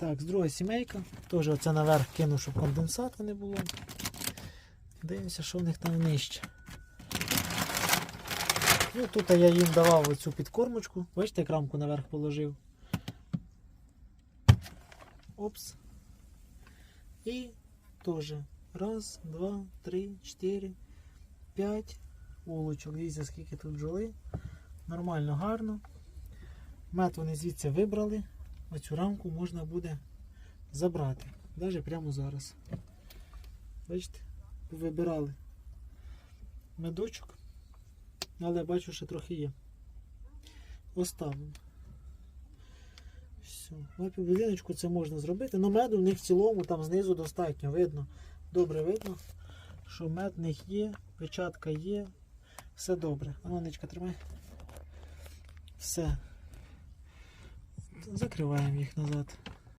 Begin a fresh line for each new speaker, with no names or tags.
Так, з друга сімейка. Теж оце наверх кину, щоб конденсата не було. Дивимося, що в них там нижче. Ну, тут я їм давав оцю підкормочку. Бачите, як рамку наверх положив. Опс. І теж. Раз, два, три, чотири, п'ять улочок. Дивіться, скільки тут бджоли. Нормально, гарно. Мед вони звідси вибрали. Оцю рамку можна буде забрати. Навіть прямо зараз. Бачите, вибирали медочок. Але бачу, що трохи є. Оставимо. Все. На півбудиночку це можна зробити. Ну меду в них в цілому там знизу достатньо видно. Добре видно, що мед в них є, печатка є. Все добре. Анонечка, тримай. Все. Закриваємо їх назад.